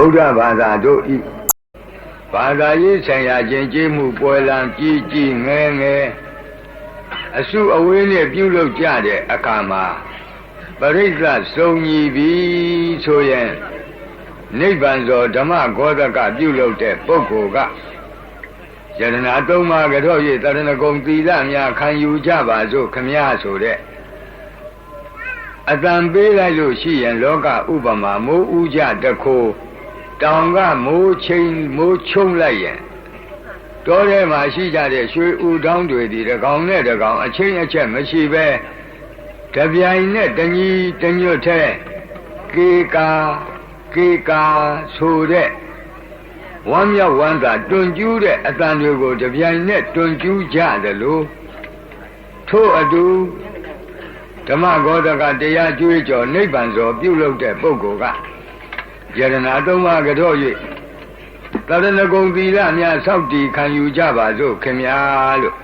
ဗုဒ္ဓဘာသာတို့ဤဘာသာရေးဆိုင်ရာကျင့်ကြံမှုပွဲလံကြီးကြီးငယ်ငယ်အစုအဝေးနဲ့ပြုလုပ်ကြတဲ့အခါမှာပရိစ္ဆစုံညီပြီဆိုရင်နိဗ္ဗာန်သောဓမ္မဂောဒကပြုလုပ်တဲ့ပုဂ္ဂိုလ်ကယရနာသုံးပါးကြော၍တရဏဂုံသီလများခံယူကြပါစို့ခမည်းဆိုတဲ့အတန်ပေးလိုက်လို့ရှိရင်လောကဥပမာမိုးဥကြတခိုး တောင်ကမိုးချင်းမိုးချုံလိုက်ရင်တောထဲမှာရှိကြတဲ့ရွှေဥတောင်းတွေဒီတကောင်နဲ့တကောင်အချင်းအချက်မရှိပဲတပြိုင်နဲ့တညီတညွတ်ထဲကေကာကေကာဆိုတဲ့ဝမ်းမြောက်ဝမ်းသာတွန်ကျူးတဲ့အတန်တွေကိုတပြိုင်နဲ့တွန်ကျူးကြတယ်လို့ထို့အတူဓမ္မဂောဒကတရားကျွေးကြော်နိဗ္ဗာန်စောပြုလုပ်တဲ့ပုဂ္ဂိုလ်က ယရနာသုံးပါးကြော၍တရဏဂုံသီလများစောင့်တည်ခံယူကြပါစို့ခင်ဗျာလို့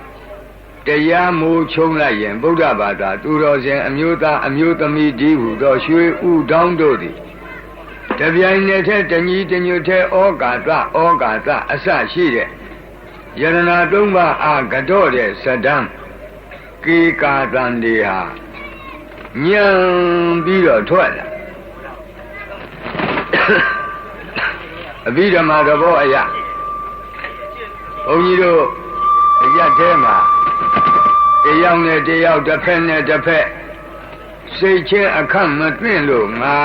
တရားမိုးချုံလိုက်ရင်ဗုဒ္ဓဘာသာသူတော်စင်အမျိုးသားအမျိုးသမီးဒီဟုသောရွှေဥတောင်းတို့သည်တပြိုင်နက်တည်းတညီတညွတ်ထဲဩကာသဩကာသအစရှိတဲ့ယရနာသုံးပါးအာကတော့တဲ့ဇဒံကေကာတန်တွေဟာညံပြီးတော့ထွက်လာ အဘိဓမ္မာသဘောအရာဘုန်းကြီးတို့အရက်ထဲမှာတယောက်နဲ့တယောက်တစ်ဖက်နဲ့တစ်ဖက်စိတ်ချင်းအခန့်မတွင့်လို့ငါ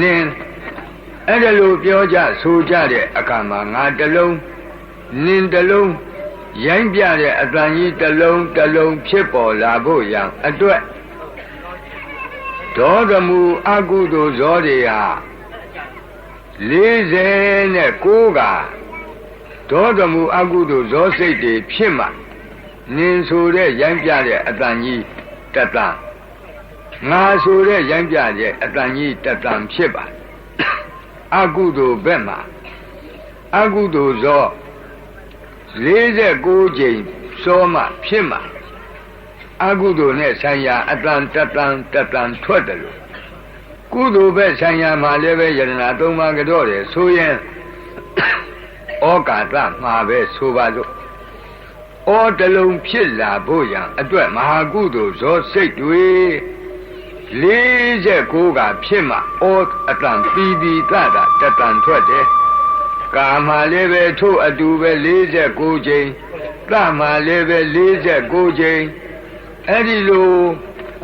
နင်းအဲ့ဒါလိုပြောကြဆိုကြတဲ့အခါမှာငါတလုံးနင်းတလုံးရိုင်းပြတဲ့အတန်ကြီးတလုံးတလုံးဖြစ်ပေါ်လာဖို့ရန်အတွက်ဒေါသမူအကုသိုလ်ဇောတွေဟာ 49ကဒေါသမူအကုသိုလ်ဇောစိတ်တွေဖြစ်မှနင်ဆိုတဲ့ရိုင်းပြတဲ့အတန်ကြီးတတန်ငါဆိုတဲ့ရိုင်းပြတဲ့အတန်ကြီးတတန်ဖြစ်ပါအကုသိုလ်ဘက်မှာအကုသိုလ်ဇော49ကြိမ်စောမှဖြစ်မှအကုသိုလ်နဲ့ဆိုင်ရာအတန်တတန်တတန်ထွက်တယ်လို့ ကုသိုလ်ဘက်ဆိုင်ရာမှာလည်းပဲယရနာသုံးပါးကြောတယ်ဆိုရင်ဩကာသမှာပဲဆိုပါစို့ဩတလုံးဖြစ်လာဖို့ရန်အတွက်မဟာကုသိုလ်ဇောစိတ်တွေ49ကဖြစ်မှဩအတန်ပီပီတတာတတန်ထွက်တယ်ကာမလည်းပဲထို့အတူပဲ49ချိန်တမလည်းပဲ49ချိန်အဲ့ဒီလို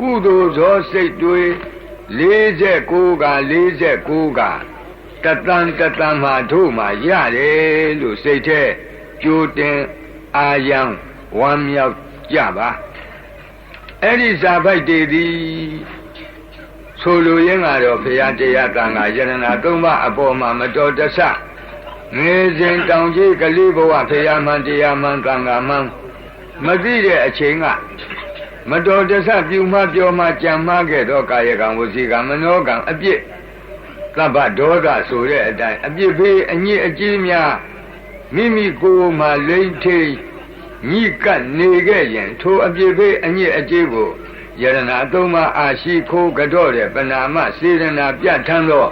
ကုသိုလ်ဇောစိတ်တွေ 49က49ကတတန်တတန်မှာတို့မှာရတယ်လို့စိတ်ထဲကြိုတင်အာယံဝမ်းမြောက်ကြပါအဲ့ဒီဇာဖိုက်တွေသည်ဆိုလိုရင်းကတော့ဘုရားတရားတန်ခါယရဏသုံးပါးအပေါ်မှာမတော်တဆငယ်စဉ်တောင်ကြီးကလေးဘဝဘုရားမှန်တရားမှန်တန်ခါမှန်မသိတဲ့အချိန်က မတော်တဆပြုမှပြောမှကြံမှခဲ့တော့ကာယကံဝစီကံမနောကံအပြစ်သဗ္ဗဒေါသဆိုတဲ့အတိုင်းအပြစ်ဖေးအညစ်အကြေးများမိမိကိုယ်မှလိမ့်ထိန်ညိကပ်နေခဲ့ရင်ထိုအပြစ်ဖေးအညစ်အကြေးကိုယရဏသုံးပါးအာရှိခိုးကြော့တဲ့ပနာမစေရနာပြဋ္ဌာန်းသော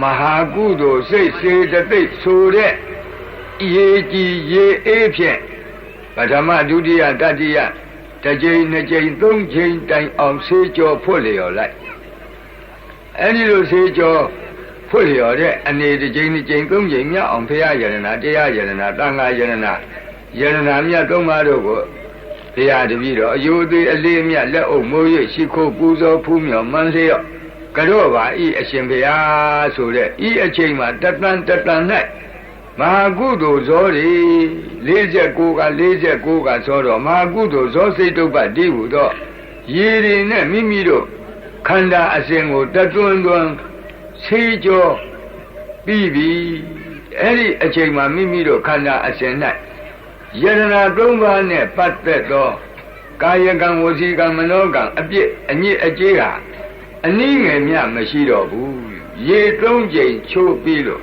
မဟာကုသိုလ်စိတ်စေတသိက်ဆိုတဲ့ရေကြည်ရေအေးဖြင့်ပထမဒုတိယတတိယ တစ်ကြိမ်နှစ်ကြိမ်သုံးကြိမ်တိုင်အောင်ဆေးကြောဖွတ်လျော်လိုက်အဲဒီလိုဆေးကြောဖွတ်လျော်တဲ့အနေတစ်ကြိမ်နှစ်ကြိမ်သုံးကြိမ်မြောက်အောင်ဖရာယရဏတရားယရဏတန်ခါယရဏယရဏမြတ်သုံးပါးတို့ကိုဘုရားတပည့်တော်အယုသေးအလေးမြတ်လက်အုပ်မိုးရရှိခိုးပူဇော်ဖူးမြော်မှန်းလျော့ကြော့ပါဤအရှင်ဘုရားဆိုတဲ့ဤအချိန်မှာတတန်တတန်၌ မဟာကုသိုလ်ဇောတွေ49က49ကဇောတော့မဟာကုသိုလ်ဇောစိတ်တုပ္ပတိဟုတော့ရေတွေနဲ့မိမိတို့ခန္ဓာအစဉ်ကိုတတွန်းတွန်းဆေးကြောပြီးပြီအဲ့ဒီအချိန်မှာမိမိတို့ခန္ဓာအစဉ်၌ယရနာသုံးပါးနဲ့ပတ်သက်သောကာယကံဝစီကံမနောကံအပြစ်အညစ်အကြေးကအနည်းငယ်မြမရှိတော့ဘူးရေသုံးကြိမ်ချိုးပြီးလို့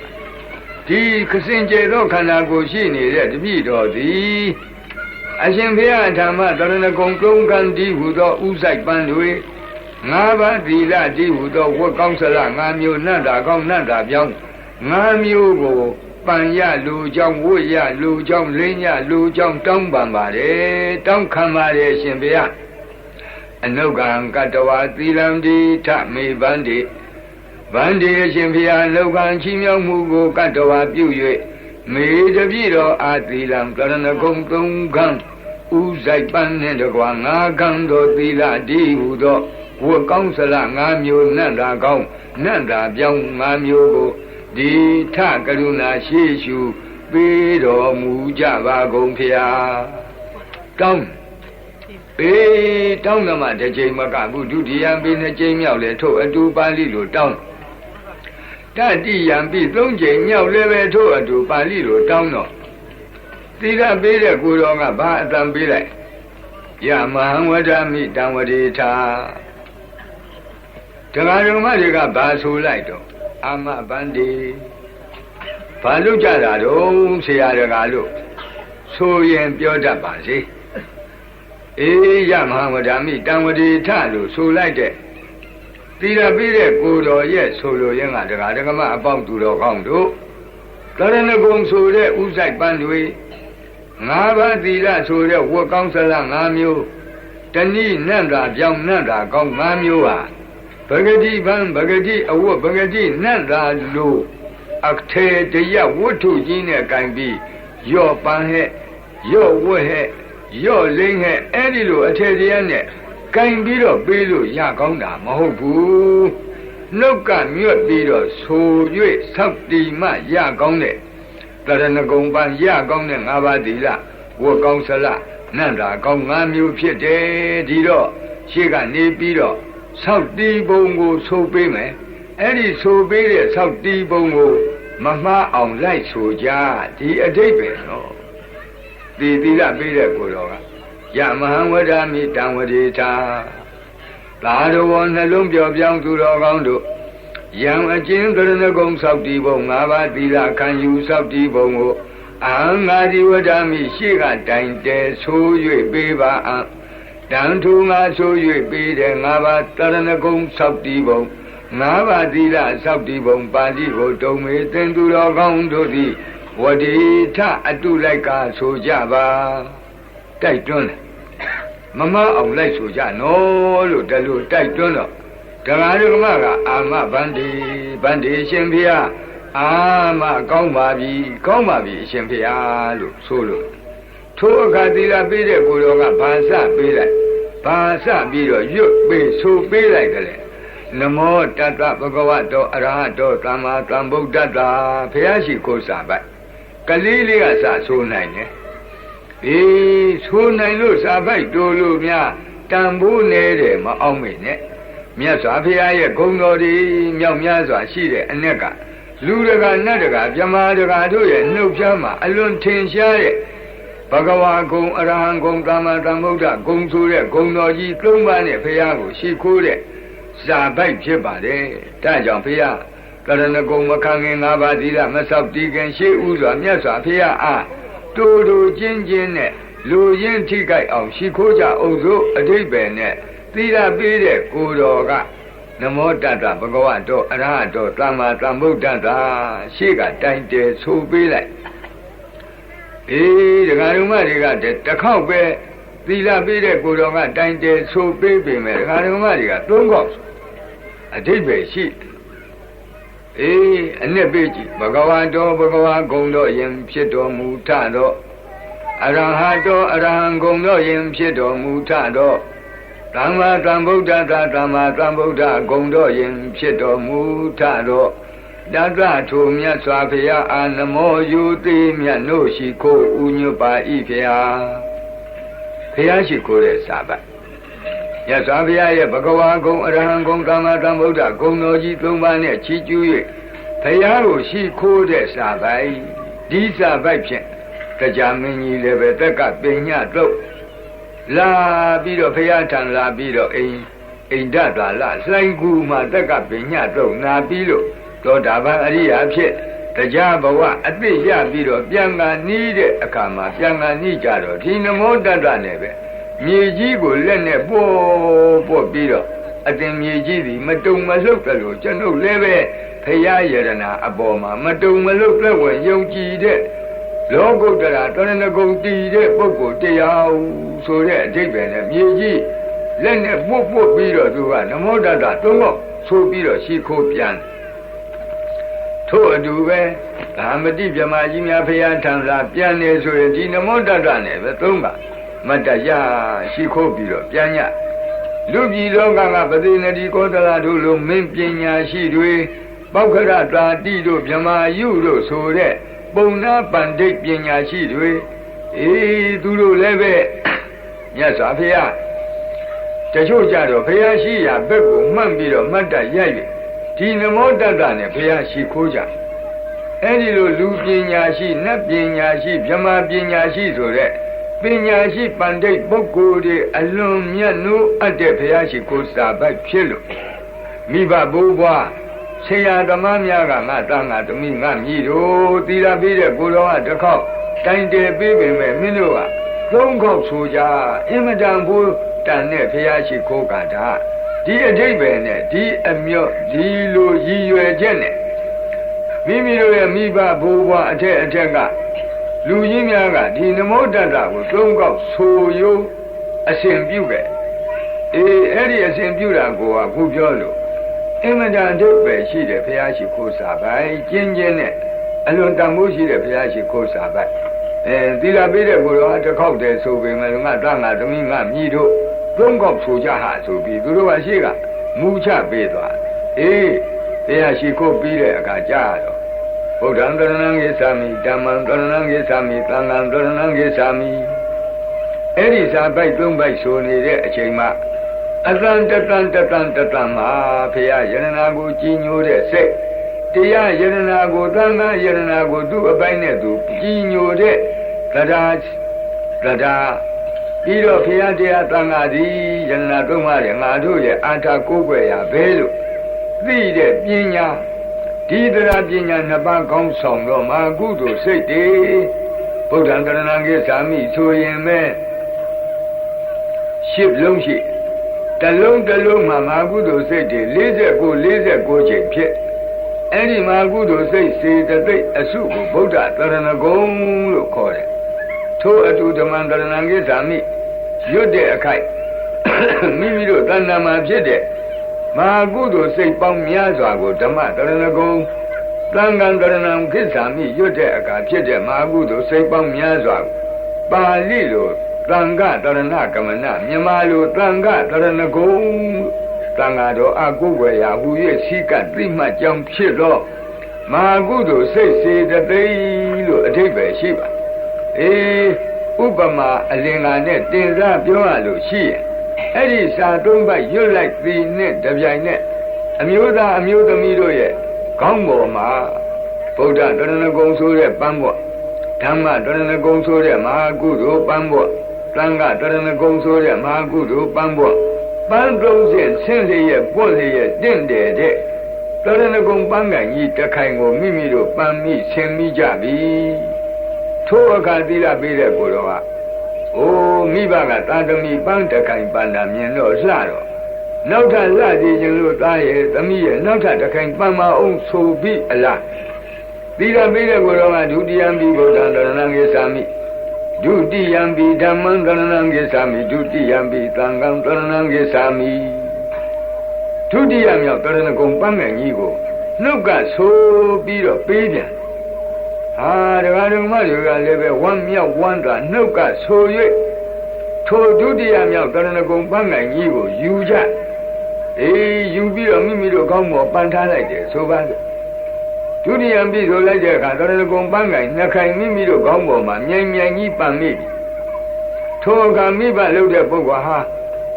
ါ ဒီခစင်ကြယ်သောခန္ဓာကိုယ်ရှိနေတဲ့တပည့်တော်သည်အရှင်ဘုရားဓမ္မတရဏဂုံကုံကံဒီဟုသောဥဆိုင်ပန်းတွေငါးပါးသီလဒီဟုသောဝတ်ကောင်းစလငါးမျိုးနတ်တာကောင်းနတ်တာပြောင်းငါးမျိုးကိုပန်ရလူကြောင့်ဝတ်ရလူကြောင့်လင်းရလူကြောင့်တောင်းပန်ပါတယ်တောင်းခံပါတယ်ရှင်ဘုရားအနုကံကတဝသီလံဒီထမေဗန္တိ ဗန္တိအရှင်ဘုရားလောကံချီးမြှောက်မှုကိုကတဝပြု၍မေတပြည့်တော်အာသီလံကရဏဂုံသုံးခံဥဆိုင်ပန်းနှင့်တကွာငါးခံတော်သီလဒီဟုသောဝတ်ကောင်းစလငါးမျိုးနတ်တာကောင်းနတ်တာပြောင်းငါးမျိုးကိုဒီထကရုဏာရှိရှုပေးတော်မူကြပါကုန်ဖျားတောင်းပေတောင်းကမှတစ်ချိန်မကဘူးဒုတိယပေနှစ်ချိန်မြောက်လဲထို့အတူပါဠိလိုတောင်း တတိယံပြီသုံးချိန်မြောက်လဲပဲထို့အတူပါဠိလိုတောင်းတော့သီလပေးတဲ့ကိုတော်ကဘာအတန်ပေးလိုက်ယမဟံဝဒမိတံဝတိထာတရားဓမ္မတွေကဘာဆိုလိုက်တော့အာမဗန္တိဘာလို့ကြတာတော့ဆရာတကာလို့ဆိုရင်ပြောတတ်ပါစေအေးယမဟာဝဒာမိတံဝတိထလို့ဆိုလိုက်တဲ့ သီလပြီးတဲ့ကိုတော်ရဲ့ဆိုလိုရင်းကတကာဒကမအပေါင်းသူတော်ကောင်းတို့ကရဏဂုံဆိုတဲ့ဥဆိုင်ပန်းတွေငါးပါးသီလဆိုတဲ့ဝတ်ကောင်းစလ၅မျိုးတဏိနန္တာပြောင်းနန္တာကောင်း၅မျိုးဟာပဂတိဗံပဂတိအဝတ်ပဂတိနတ်သာလို့အထေတရဝတ္ထုကြီးနဲ့ကင်ပြီးရော့ပန်းဟဲ့ရော့ဝတ်ဟဲ့ရော့လိမ့်ဟဲ့အဲ့ဒီလိုအထေတရနဲ့ ကင်ပြီးတော့ပေးလို့ရကောင်းတာမဟုတ်ဘူးနှုတ်ကမြွတ်ပြီးတော့ဆို၍ဆောက်တီမှရကောင်းတဲ့တရဏဂုံပန်းရကောင်းတဲ့ငါးပါးသီလဝတ်ကောင်းစလနန္တာကောင်း၅မျိုးဖြစ်တယ်ဒီတော့ရှေ့ကနေပြီးတော့ဆောက်တီးပုံကိုဆိုပေးမယ်အဲ့ဒီဆိုပေးတဲ့ဆောက်တီးပုံကိုမမှားအောင်လိုက်ဆိုကြဒီအတိတ်ပဲနော်ဒီသီလပေးတဲ့ကိုတော်က ယမဟံဝဒမိတံဝတိတာသာတော်နှလုံးပြောပြောင်းသူတော်ကောင်းတို့ယံအကျဉ်းကရဏဂုံဆောက်တီးပုံ၅ပါးသီလခံယူဆောက်တီးပုံကိုအာငါဒီဝဒမိရှေ့ကတိုင်တဲဆို၍ပေးပါအံ့တန်ထူငါဆို၍ပေးတယ်ငါးပါးတရဏဂုံဆောက်တီးပုံငါးပါးသီလဆောက်တီးပုံပါဠိကိုတုံမေသင်သူတော်ကောင်းတို့သည်ဝတိထအတုလိုက်ကဆိုကြပါတိုက်တွန်းတယ် မမအောင်လိုက်ဆိုကြနော်လို့တလူတိုက်တွန်းတော့တရားဓမ္မကအာမဗန္ဒီဗန္ဒီရှင်ဖေဟာအာမကောင်းပါပြီကောင်းပါပြီအရှင်ဖေဟာလို့ဆိုလို့ထိုအခါသီလပေးတဲ့ကိုယ်တော်ကဘာစပေးလိုက်ဘာစပြီးတော့ရွတ်ပေးဆိုပေးလိုက်ကြလေနမောတတ္တဘဂဝတောအရဟတောသမ္မာသမ္ဗုဒ္ဓတ္တဘုရားရှိခိုးစာပိုက်ကလေးလေးကစာဆိုနိုင်တယ် အေးဆိုနိုင်လို့စာပိုက်တိုးလို့များတန်ဖိုးနေတယ်မအောင်မေနဲ့မြတ်စွာဘုရားရဲ့ဂုဏ်တော်တွေမြောက်များစွာရှိတဲ့အ ਨੇ ကလူတကာနတ်တကာမြမာတကာတို့ရဲ့နှုတ်ဖြားမှာအလွန်ထင်ရှားတဲ့ဘဂဝါဂုံအရဟံဂုံကာမတံဗုဒ္ဓဂုံဆိုတဲ့ဂုံတော်ကြီးသုံးပါးနဲ့ဘုရားကိုရှိခိုးတဲ့ဇာပိုက်ဖြစ်ပါတယ်။ဒါကြောင့်ဘုရားကရဏဂုံမခံခင်၅ပါးသီလမဆောက်တည်ခင်ရှေးဥစွာမြတ်စွာဘုရားအား တူတူချင်းချင်းနဲ့လူရင်းထိကြိုက်အောင်ရှိခိုးကြအောင်စို့အတိတ်ပဲနဲ့သီလပေးတဲ့ကိုတော်ကနမောတတ္တဘဂဝတောအရဟတောသမ္မာသမ္ဗုဒ္ဓတ္တရှေ့ကတိုင်တယ်ဆိုပေးလိုက်အေးဒကာဓမ္မတွေကတခေါက်ပဲသီလပေးတဲ့ကိုတော်ကတိုင်တယ်ဆိုပေးပေမဲ့ဒကာဓမ္မတွေကသုံးခေါက်အတိတ်ပဲရှိ အေးအနှစ်ပေးကြည့်ဘဂဝါတော်ဘဂဝါဂုံတော်ယင်ဖြစ်တော်မူထတော့အရဟတောအရဟံဂုံတော်ယင်ဖြစ်တော်မူထတော့သမ္မာသမ္ဗုဒ္ဓသာသမ္မာသမ္ဗုဒ္ဓဂုံတော်ယင်ဖြစ်တော်မူထတော့တတ္တထိုမြတ်စွာဘုရားအာနမောယူတိမြတ်တို့ရှိခိုးဥညွပါဤဖျာဘုရားရှိခိုးတဲ့စာပတ် မြတ်စွာဘုရားရဲ့ဘဂဝါဂုံအရဟံဂုံသမ္မာသမ္ဗုဒ္ဓဂုံတော်ကြီးသုံးပါးနဲ့ချီးကျူး၍ဘုရားကိုရှိခိုးတဲ့စာပိုက်ဒီစာပိုက်ဖြင့်တရားမင်းကြီးလည်းပဲတက်ကပညာတော့လာပြီးတော့ဘုရားထံလာပြီးတော့အိမ်အိန္ဒသာလလှိုင်းကူမှာတက်ကပညာတော့နာပြီးလို့သောတာပန်အရိယာဖြစ်တရားဘဝအသိရပြီးတော့ပြန်ကနီးတဲ့အခါမှာပြန်ကနီးကြတော့ဒီနမောတတ္တနဲ့ပဲ မြေကြီးကိုလက်နဲ့ပို့ပို့ပြီးတော့အတင်မြေကြီးသည်မတုံမလှုပ်တယ်လို့ကျွန်ုပ်လည်းပဲဖရာယရနာအပေါ်မှာမတုံမလှုပ်လက်ဝင်ယုံကြည်တဲ့လောကုတ္တရာတရဏဂုံတည်တဲ့ပုဂ္ဂိုလ်တရားဆိုတဲ့အဓိပ္ပာယ်နဲ့မြေကြီးလက်နဲ့ပုတ်ပုတ်ပြီးတော့သူကနမောတတ္တသုံးတော့ဆိုပြီးတော့ရှိခိုးပြန်ထို့အတူပဲဓမ္မတိမြမကြီးများဖရာထံလာပြန်နေဆိုရင်ဒီနမောတတ္တနဲ့ပဲသုံးပါ မတ္တရရှိခိုးပြီးတော့ပြန်ညလူပြည်လောကကပတိနတိကောသလတို့လိုမင်းပညာရှိတွေပောက္ခရတာတိတို့မြမာယုတို့ဆိုတဲ့ပုံနာပန္တိတ်ပညာရှိတွေအေးသူတို့လည်းပဲမြတ်စွာဘုရားတချို့ကြတော့ဘုရားရှိရာဘက်ကိုမှတ်ပြီးတော့မှတ်တရိုက်ပြီဒီနမောတတ္တနဲ့ဘုရားရှိခိုးကြအဲ့ဒီလိုလူပညာရှိနတ်ပညာရှိမြမာပညာရှိဆိုတဲ့ ပညာရှိပန္တိတ်ပုဂ္ဂိုလ်တွေအလွန်မြတ်နိုးအပ်တဲ့ဘုရားရှိခိုးစာပိုက်ဖြစ်လို့မိဘဘိုးဘွားဆရာဓမ္မများကငါတန်းငါသမီးငါမြည်တို့သီလပြီးတဲ့ကိုတော်ကတစ်ခေါက်တိုင်တယ်ပြီးပေမဲ့မင်းတို့ကသုံးခေါက်ဆိုကြအင်မတန်ဘူးတန်တဲ့ဘုရားရှိခိုးကတာဒီအတိတ်ပဲနဲ့ဒီအမြော့ဒီလိုရည်ရွယ်ချက်နဲ့မိမိတို့ရဲ့မိဘဘိုးဘွားအထက်အထက်က လူကြီးများကဒီနမောတတ္တကိုသုံးခေါက်ဆိုရိုးအစဉ်ပြုခဲ့အေးအဲ့ဒီအစဉ်ပြုတာကိုကခုပြောလို့အင်မတန်အဓိပ္ပာယ်ရှိတဲ့ဘုရားရှိခိုးစာပိုင်ကျင်းကျင်းနဲ့အလွန်တန်ဖိုးရှိတဲ့ဘုရားရှိခိုးစာပိုင်အဲသီလပေးတဲ့ကိုယ်တော်တစ်ခေါက်တည်းဆိုပေမဲ့ငါတန်ငါသမီးငါမြည်တို့သုံးခေါက်ဆိုကြဟာဆိုပြီးသူတို့ကရှိကမူချပေးသွားအေးဘုရားရှိခိုးပြီးတဲ့အခါကြားတော့ ဗုဒ္ဓံတရဏံဂိသာမိဓမ္မံတရဏံဂိသာမိသံဃံတရဏံဂိသာမိအဲ့ဒီစာပိုက်သုံးပိုက်ဆိုနေတဲ့အချိန်မှာအတန်တတန်တတန်တတန်မှာဖရာယရနာကိုကြီးညိုတဲ့စိတ်တရားယရနာကိုသံဃာယရနာကိုသူ့အပိုင်းနဲ့သူကြီးညိုတဲ့တရားတရားပြီးတော့ဖရာတရားသံဃာဒီယရနာသုံးပါးရဲ့ငါတို့ရဲ့အာထာကိုးကွယ်ရာဘဲလို့သိတဲ့ပညာ ဒီတရားပညာနှစ်ပါးကောင်းဆောင်တော့မာကုသိုလ်စိတ်တွေဗုဒ္ဓံတရဏံကိသာမိဆိုရင်ပဲရှစ်လုံးရှိတလုံးတလုံးမှာမာကုသိုလ်စိတ်တွေ49 49ချိန်ဖြစ်အဲ့ဒီမာကုသိုလ်စိတ်စေတသိက်အစုကိုဗုဒ္ဓတရဏဂုံလို့ခေါ်တယ်ထို့အတူဓမ္မတရဏံကိသာမိရွတ်တဲ့အခိုက်မိမိတို့တဏ္ဍာမှာဖြစ်တဲ့ မာကုသိုလ်စိတ်ပေါင်းများစွာကိုဓမ္မတရဏဂုံသံဃံတရဏံခိစ္ဆာမိရွတ်တဲ့အခါဖြစ်တဲ့မာကုသိုလ်စိတ်ပေါင်းများစွာပါဠိလိုသံဃတရဏကမနမြန်မာလိုသံဃတရဏဂုံသံဃာတော်အကုဝေယဟူ၍စီကသိမှတ်ကြောင်းဖြစ်သောမာကုသိုလ်စိတ်စေတသိက်လို့အထိပ္ပယ်ရှိပါအေးဥပမာအလင်္ကာနဲ့တင်စားပြောရလို့ရှိရင် အဲ့ဒီစာတုံးပိုက်ရွတ်လိုက်သည်နဲ့တပြိုင်နဲ့အမျိုးသားအမျိုးသမီးတို့ရဲ့ခေါင်းပေါ်မှာဗုဒ္ဓတရဏဂုံဆိုတဲ့ပန်းပေါ်ဓမ္မတရဏဂုံဆိုတဲ့မဟာကုသိုလ်ပန်းပေါ်သံဃတရဏဂုံဆိုတဲ့မဟာကုသိုလ်ပန်းပေါ်ပန်းသုံးဆင့်ဆင်းလျက်ပွက်လျက်တင့်တယ်တဲ့တရဏဂုံပန်းကကြီးတခိုင်ကိုမိမိတို့ပန်းမိဆင်မိကြပြီထိုအခါသီလပေးတဲ့ကိုယ်တော်က အိုးမိဘကသာသမီပန်းတခိုင်ပန်းတာမြင်တော့လှတော့နောက်ထပ်လှကြည့်ခြင်းလို့သားရဲ့သမီးရဲ့နောက်ထပ်တခိုင်ပန်းမအောင်ဆိုပြီးအလားသီလပေးတဲ့ကိုယ်တော်ကဒုတိယံပြီးဗုဒ္ဓံတရဏံကိသာမိဒုတိယံပိဓမ္မံတရဏံကိသာမိဒုတိယံပိသံဃံတရဏံကိသာမိဒုတိယမြောက်တရဏဂုံပန်းငယ်ကြီးကိုနှုတ်ကဆိုပြီးတော့ပေးပြန် ဟာဒကာဒကမတွေကလည်းပဲဝမ်းမြောက်ဝမ်းသာနှုတ်ကဆို၍ထိုဒုတိယမြောက်တရဏဂုံပန်းနိုင်ကြီးကိုယူကြအေးယူပြီးတော့မိမိတို့ကောင်းပေါ်ပန်ထားလိုက်တယ်ဆိုပါစို့ဒုတိယပြီဆိုလိုက်တဲ့အခါတရဏဂုံပန်းနိုင်နှစ်ခိုင်မိမိတို့ကောင်းပေါ်မှာမြိုင်မြိုင်ကြီးပန်မိပြီထိုအခါမိဘလုပ်တဲ့ပုဂ္ဂိုလ်ဟာ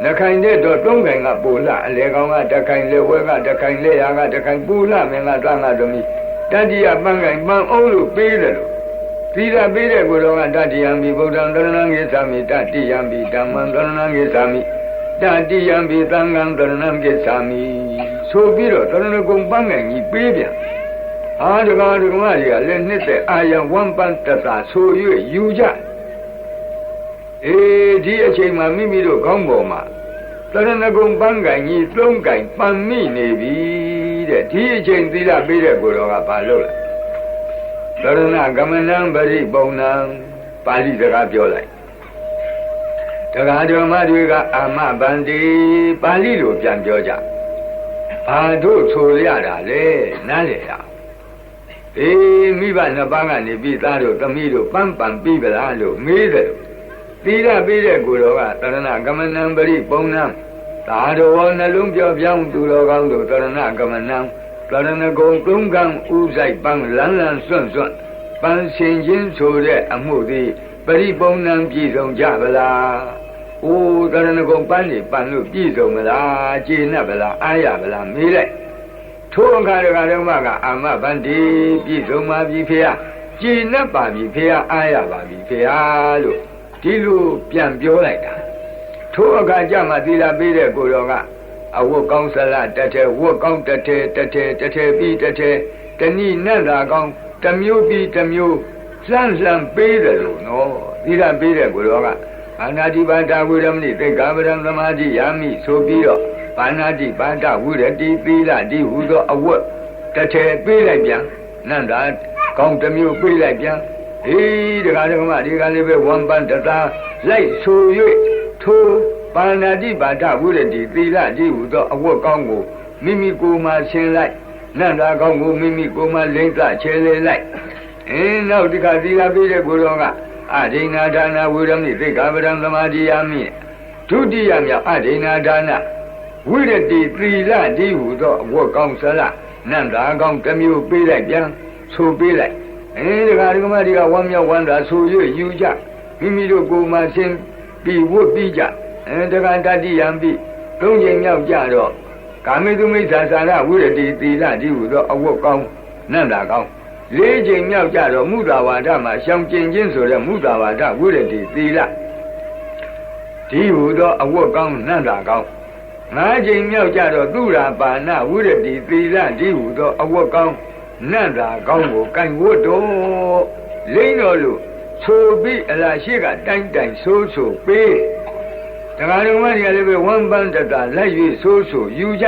နှခိုင်တဲ့တော့သုံးခိုင်ကပူလာအလေကောင်ကတခိုင်လေဝဲကတခိုင်လေရာကတခိုင်ပူလာမင်းကတွန်းကသမီး တတိယပန်းခိုင်ပန်းအောင်လို့ပေးတယ်လို့သီလပေးတဲ့ကိုယ်တော်ကတတိယံဘိဗုဒ္ဓံတရဏံဂိသာမိတတိယံဘိဓမ္မံတရဏံဂိသာမိတတိယံဘိသံဃံတရဏံဂိသာမိဆိုပြီးတော့တရဏဂုံပန်းခိုင်ကြီးပေးပြန်အာဒကာဒကမတွေကလည်းနှစ်သက်အာယံဝမ်ပန်တတာဆို၍ယူကြအေးဒီအချိန်မှာမိမိတို့ခေါင်းပေါ်မှာတရဏဂုံပန်းကင်ကြီးသုံးကင်ပန်မိနေပြီ တဲ့ဒီအချိန်သီလပေးတဲ့ကိုယ်တော်ကဘာလုပ်လဲတရဏကမဏံပရိပုံဏံပါဠိစကားပြောလိုက်တရားတော်မတွေက အာမဗန္တိပါဠိလိုပြန်ပြောကြဘာတို့ဆိုရတာလဲနားလေရအေးမိဘနှစ်ပါးကနေပြီးသားတို့သမီးတို့ပန်းပန်ပြီးပလားလို့မေးတယ်သီလပေးတဲ့ကိုယ်တော်ကတရဏကမဏံပရိပုံဏံ သာတော်နှလုံးပြောပြောင်းသူတော်ကောင်းတို့တရဏကမဏံတရဏဂုံသုံးကံဥဆိုင်ပန်းလန်းလန်းစွန့်စွန့်ပန်းရှင်ချင်းဆိုတဲ့အမှုသည်ပရိပုံဏံပြည်စုံကြဗလား။အိုးတရဏဂုံပန်းနေပန်းလို့ပြည်စုံမလား။ကျေနပ်ဗလား။အားရဗလားမေးလိုက်။ထိုအခါတခါတော့မှကအာမဗန္တိပြည်စုံပါပြီဖေယ။ကျေနပ်ပါပြီဖေယအားရပါပြီဖေယလို့ဒီလိုပြန်ပြောလိုက်တာ ထိုအခါကျမှသီလပေးတဲ့ကိုတော်ကအဝတ်ကောင်းဆလတထဲဝတ်ကောင်းတထဲတထဲတထဲပြီးတထဲတဏိနတ်သာကောင်းတမျိုးပြီးတမျိုးလှမ်းလှမ်းပေးတယ်လို့နော်သီလပေးတဲ့ကိုတော်ကအာနာတိပါဒဝိရမဏိသိက္ခာပဒံသမာဓိယာမိဆိုပြီးတော့ပါဏာတိပါဒဝိရတိသီလဒီဟုသောအဝတ်တထဲပေးလိုက်ပြန်နန္တာကောင်းတမျိုးပေးလိုက်ပြန်အေးဒကာဒကမဒီကလေးပဲဝမ်ပန်တသာလိုက်ဆို၍ ထိုပါဏာတိပါဒဝိရတိသီလတိဟုသောအဝတ်ကောင်းကိုမိမိကိုယ်မှာရှင်းလိုက်နန္တာကောင်းကိုမိမိကိုယ်မှာလိမ့်သချဲလေလိုက်အင်းနောက်ဒီကသီလပေးတဲ့ကိုယ်တော်ကအဒိဏဒါနဝိရမိသိက္ခာပဒံသမာဓိယာမိဒုတိယမြောက်အဒိဏဒါနဝိရတိသီလတိဟုသောအဝတ်ကောင်းဆလနန္တာကောင်းတစ်မျိုးပေးလိုက်ပြန်ဆိုပေးလိုက်အဲဒီကဒီကမတွေကဝမ်းမြောက်ဝမ်းသာဆို၍ယူကြမိမိတို့ကိုယ်မှရှင်း ပြီးဝတ်ပြီးကြအဲတက္ကတတိယံပြီးသုံးချိန်မြောက်ကြတော့ကာမိတုမိစ္ဆာသာရဝိရတိသီလတိဟုသောအဝတ်ကောင်းနန္တာကောင်းလေးချိန်မြောက်ကြတော့မုဒ္ဒဝါဒမှာရှောင်ကျင်ခြင်းဆိုတဲ့မုဒ္ဒဝါဒဝိရတိသီလဒီဟုသောအဝတ်ကောင်းနန္တာကောင်းငါးချိန်မြောက်ကြတော့သူရာပါဏဝိရတိသီလဒီဟုသောအဝတ်ကောင်းနတ်သာကောင်းကိုကင်ဝတ်တော့လိမ့်တော်လို့ ဆိုပြီးအလားရှိကတိုင်းတိုင်းဆိုးဆိုပေးတရားတော်မတွေကလည်းပဲဝမ်ပန်းတတာလိုက်၍ဆိုးဆိုယူကြ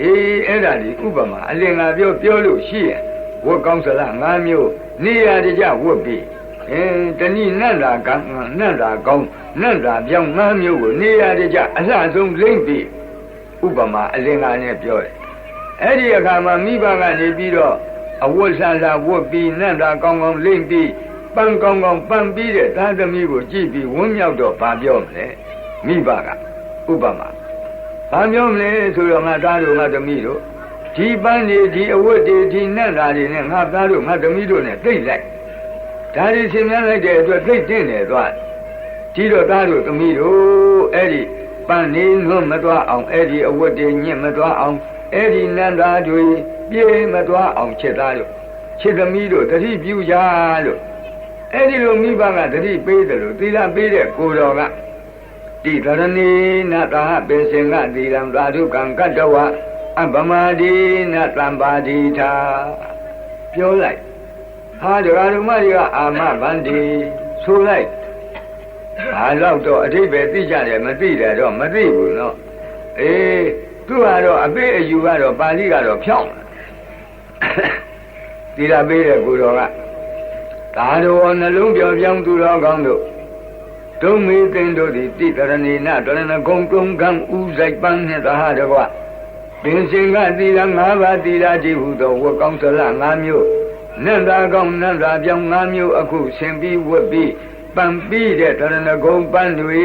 အေးအဲ့ဒါဒီဥပမာအလင်္ကာပြောပြောလို့ရှိရင်ဝတ်ကောင်းစလား၅မျိုးနေရာတကြဝတ်ပြီးအင်းတဏိနတ်သာကံနတ်သာကောင်းနတ်သာပြောင်း၅မျိုးကိုနေရာတကြအလှဆုံးလိမ့်ပြီးဥပမာအလင်္ကာနဲ့ပြောတယ်အဲ့ဒီအခါမှာမိဘကနေပြီးတော့အဝတ်ဆန်စာဝတ်ပြီးနတ်သာကောင်းကောင်းလိမ့်ပြီး ပန်းကောင်းကောင်းပန်းပြီးတဲ့သားသမီးကိုကြည့်ပြီးဝန်းမြောက်တော့ဗာပြောမလဲမိဘကဥပမာဗာပြောမလဲဆိုတော့ငါသားတို့ငါသမီးတို့ဒီပန်းတွေဒီအဝတ်တွေဒီနတ်သားတွေနဲ့ငါသားတို့ငါသမီးတို့နဲ့သိလိုက်ဒါတွေရှင်များလိုက်တဲ့အတွက်သိတဲ့နေသွားဒီတော့သားတို့သမီးတို့အဲ့ဒီပန်းနေလွတ်မသွားအောင်အဲ့ဒီအဝတ်တွေညစ်မသွားအောင်အဲ့ဒီနန္တာတွေပြေးမသွားအောင်ချက်သားတို့ချက်သမီးတို့တတိပြုကြလို့ အဲ့ဒီလိုမိဘကတတိပေးတယ်လို့သီလပေးတဲ့ကိုတော်ကတိသရဏီနတာပေရှင်ကသီလံသာဓုကံကတ္တဝအဗမာဒီနတံပါတိထာပြောလိုက်ဟာဒကာဓမ္မတွေကအာမဗန္တိဆိုလိုက်ဘာလို့တော့အတိပဲသိကြတယ်မသိတယ်တော့မသိဘူးနော်အေးသူကတော့အပေးအယူကတော့ပါဠိကတော့ဖြောင်းသီလပေးတဲ့ကိုယ်တော်က သာတော်နှလုံးပြောပြောင်းသူတော်ကောင်းတို့ဒုံမေသင်တို့သည်တိတရဏီနတရဏဂုံကုံကံဥဆိုင်ပန်းနှင့်သာဟတကွပင်စင်ကသီလ၅ပါးသီလကြည့်ဟုသောဝတ်ကောင်းသလ၅မျိုးနန္တာကောင်းနန္တာပြောင်း၅မျိုးအခုဆင်ပြီးဝတ်ပြီးပံပြီးတဲ့တရဏဂုံပန်းတွေ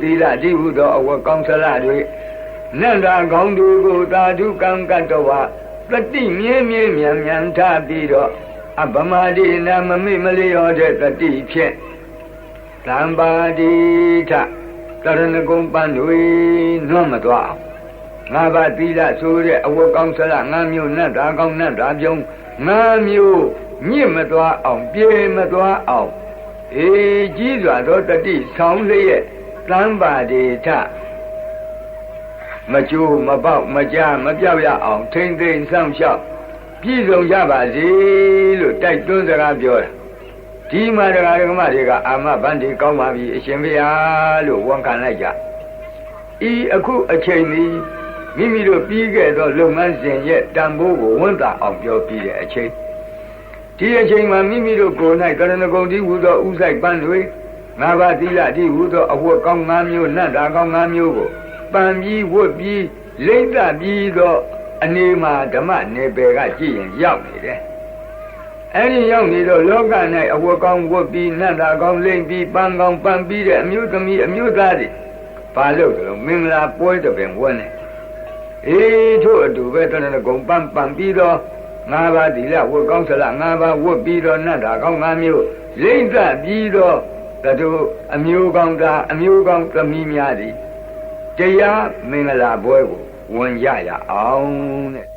သီလကြည့်ဟုသောအဝတ်ကောင်းသလတွေနန္တာကောင်းတွေကိုသာဓုကံကတ္တဝတတိမြဲမြဲမြန်မြန်ထားပြီးတော့ အဗမာဒိနာမမိမလျောတဲ့တတိဖြင့်သံပါတိထတရဏဂုံပန်းတွေနွတ်မသွားအောင်ငါးပါးသီလဆိုတဲ့အဝတ်ကောင်းဆလငါးမျိုးနတ်သားကောင်းနတ်သားပြုံးငါးမျိုးညစ်မသွားအောင်ပြေမသွားအောင်အေးကြီးစွာသောတတိဆောင်လျက်သံပါတိထမကျိုးမပေါက်မကြမပြောက်ရအောင်ထိမ့်သိမ့်ဆောင်လျှောက် ပြည့်စုံကြပါစေလို့တိုက်တွန်းစကားပြောတာဒီမှာတရားဓမ္မတွေကအာမဗန္ဒီကောင်းပါပြီအရှင်ဘုရားလို့ဝန်ခံလိုက်ကြဤအခုအချိန်นี้မိမိတို့ပြီးခဲ့သောလုပ်ငန်းစဉ်ရဲ့တန်ဖိုးကိုဝန်တာအောင်ပြောပြီးတဲ့အချိန်ဒီအချိန်မှာမိမိတို့ကိုယ်၌ကရဏဂုံတိဟူသောဥဆိုင်ပန်းတွေငါးပါးသီလတိဟူသောအဝတ်ကောင်း၅မျိုးနတ်တာကောင်း၅မျိုးကိုပန်ပြီးဝတ်ပြီးလိမ့်တပြီးသော အနေမှာဓမ္မနယ်ပယ်ကကြည့်ရင်ရောက်နေတယ်အဲ့ဒီရောက်နေတော့လောက၌အဝတ်ကောင်းဝတ်ပြီးနတ်တာကောင်းလိမ့်ပြီးပန်းကောင်းပန်းပြီးတဲ့အမျိုးသမီးအမျိုးသားတွေဘာလို့လဲမင်္ဂလာပွဲတပင်ဝတ်နေအေးထို့အတူပဲတဏှဂုံပန်းပန်းပြီးတော့ငါးပါးဒီလဝတ်ကောင်းဆလငါးပါးဝတ်ပြီးတော့နတ်တာကောင်းငါးမျိုးလိမ့်သက်ပြီးတော့တတို့အမျိုးကောင်းသားအမျိုးကောင်းသမီးများသည်တရားမင်္ဂလာပွဲကို ဝင်ရရအောင်တဲ့